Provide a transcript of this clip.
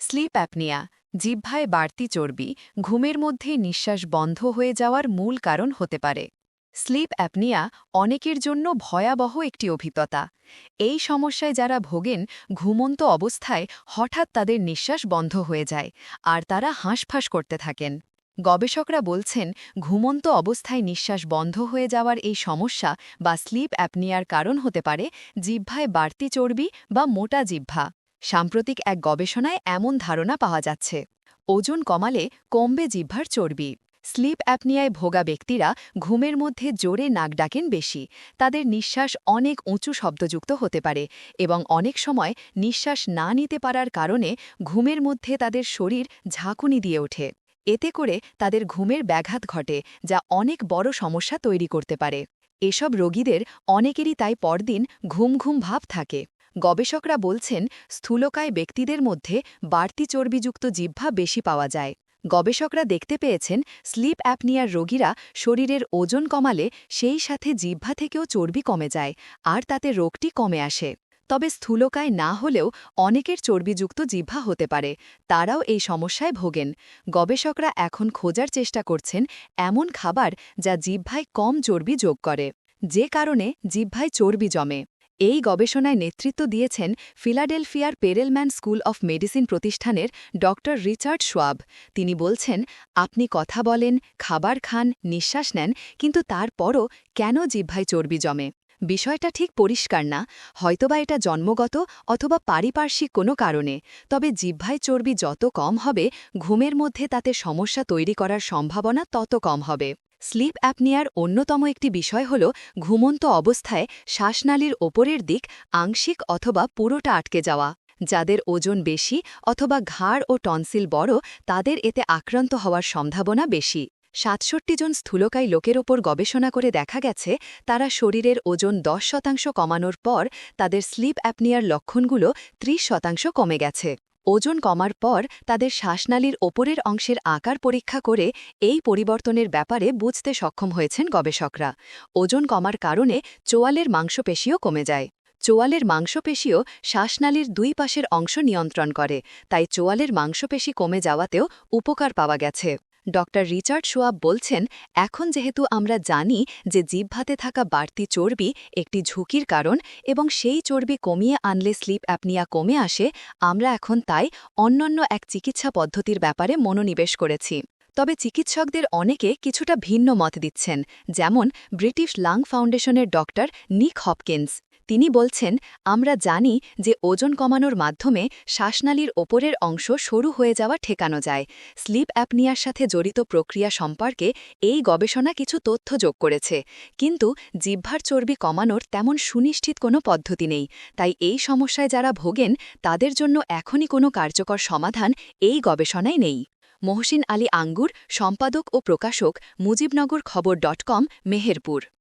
Slip apnea, জিহ্বায় বাড়তি চর্বি, ঘুমের মধ্যে নিঃশ্বাস বন্ধ হয়ে যাওয়ার মূল কারণ হতে পারে। স্লিপ অ্যাপনিয়া অনেকের জন্য ভয়াবহ একটি অভিজ্ঞতা। এই সমস্যায় যারা ভোগেন, ঘুমন্ত অবস্থায় হঠাৎ তাদের নিঃশ্বাস বন্ধ হয়ে যায় আর তারা হাঁসফাঁস করতে থাকেন। গবেষকরা বলছেন, ঘুমন্ত অবস্থায় নিঃশ্বাস বন্ধ হয়ে যাওয়ার এই সমস্যা বা স্লিপ অ্যাপনিয়ার কারণ হতে পারে জিহ্বায় বাড়তি চর্বি বা মোটা জিহ্বা। সাম্প্রতিক এক গবেষণায় এমন ধারণা পাওয়া যাচ্ছে। ওজন কমালে কমবে জিহ্বার চর্বি। স্লিপ অ্যাপনিয়ায় ভোগা ব্যক্তিরা ঘুমের মধ্যে জোরে নাক ডাকেন বেশি। তাদের নিঃশ্বাস অনেক উঁচু শব্দযুক্ত হতে পারে এবং অনেক সময় নিঃশ্বাস না নিতে পারার কারণে ঘুমের মধ্যে তাদের শরীর ঝাঁকুনি দিয়ে ওঠে। এতে করে তাদের ঘুমের ব্যাঘাত ঘটে, যা অনেক বড় সমস্যা তৈরি করতে পারে। এসব রোগীদের অনেকেরই তাই পরদিন ঘুম ঘুম ভাব থাকে। গবেষকরা বলছেন, স্থূলকায় ব্যক্তিদের মধ্যে বাড়তি চর্বিযুক্ত জিহ্বা বেশি পাওয়া যায়। গবেষকরা দেখতে পেয়েছেন, স্লিপ অ্যাপনিয়ার রোগীরা শরীরের ওজন কমালে সেই সাথে জিহ্বা থেকেও চর্বি কমে যায়, আর তাতে রোগটি কমে আসে। তবে স্থূলকায় না হলেও অনেকের চর্বিযুক্ত জিহ্বা হতে পারে, তারাও এই সমস্যায় ভোগেন। গবেষকরা এখন খোঁজার চেষ্টা করছেন এমন খাবার যা জিহ্বায় কম চর্বি যোগ করে, যে কারণে জিহ্বায় চর্বি জমে। এই গবেষণায় নেতৃত্ব দিয়েছেন ফিলাডেলফিয়ার পেরেলম্যান স্কুল অফ মেডিসিন প্রতিষ্ঠানের ড রিচার্ড সোয়াব তিনি বলছেন, আপনি কথা বলেন, খাবার খান, নিঃশ্বাস নেন, কিন্তু তারপরও কেন জিহ্ভায় চর্বি জমে? বিষয়টা ঠিক পরিষ্কার না। হয়তোবা এটা জন্মগত অথবা পারিপার্শ্বিক কোনো কারণে। তবে জিহ্ভায় চর্বি যত কম হবে, ঘুমের মধ্যে তাতে সমস্যা তৈরি করার সম্ভাবনা তত কম হবে। স্লিপ অ্যাপনিয়ার অন্যতম একটি বিষয় হল ঘুমন্ত অবস্থায় শ্বাসনালীর ওপরের দিক আংশিক অথবা পুরোটা আটকে যাওয়া। যাদের ওজন বেশি অথবা ঘাড় ও টনসিল বড়, তাদের এতে আক্রান্ত হওয়ার সম্ভাবনা বেশি। সাতষট্টি জন স্থূলকায় লোকের ওপর গবেষণা করে দেখা গেছে, তারা শরীরের ওজন দশ শতাংশ কমানোর পর তাদের স্লিপ অ্যাপনিয়ার লক্ষণগুলো ত্রিশ শতাংশ কমে গেছে। ওজন কমার পর তাদের শ্বাসনালীর ওপরের অংশের আকার পরীক্ষা করে এই পরিবর্তনের ব্যাপারে বুঝতে সক্ষম হয়েছেন গবেষকরা। ওজন কমার কারণে চোয়ালের মাংসপেশিও কমে যায়। চোয়ালের মাংসপেশিও শ্বাসনালীর দুই পাশের অংশ নিয়ন্ত্রণ করে, তাই চোয়ালের মাংসপেশি কমে যাওয়াতেও উপকার পাওয়া গেছে। ড রিচার্ড সোয়াব বলছেন, এখন যেহেতু আমরা জানি যে জিহ্বাতে থাকা বাড়তি চর্বি একটি ঝুঁকির কারণ এবং সেই চর্বি কমিয়ে আনলে স্লিপ অ্যাপনিয়া কমে আসে, আমরা এখন তাই অন্যান্য এক চিকিৎসা পদ্ধতির ব্যাপারে মনোনিবেশ করেছি। তবে চিকিৎসকদের অনেকে কিছুটা ভিন্ন মত দিচ্ছেন, যেমন ব্রিটিশ লাং ফাউন্ডেশনের ডক্টর নিক হপকিন্স। তিনি বলছেন, আমরা জানি যে ওজন কমানোর মাধ্যমে শ্বাসনালীর ওপরের অংশ সরু হয়ে যাওয়া ঠেকানো যায়। স্লিপ অ্যাপনিয়ার সাথে জড়িত প্রক্রিয়া সম্পর্কে এই গবেষণা কিছু তথ্য যোগ করেছে। কিন্তু জিহ্বার চর্বি কমানোর তেমন সুনিশ্চিত কোনো পদ্ধতি নেই। তাই এই সমস্যায় যারা ভোগেন, তাদের জন্য এখনই কোনো কার্যকর সমাধান এই গবেষণায় নেই। মহসিন আলী আঙ্গুর, সম্পাদক ও প্রকাশক, মুজিবনগর খবর ডট কম, মেহেরপুর।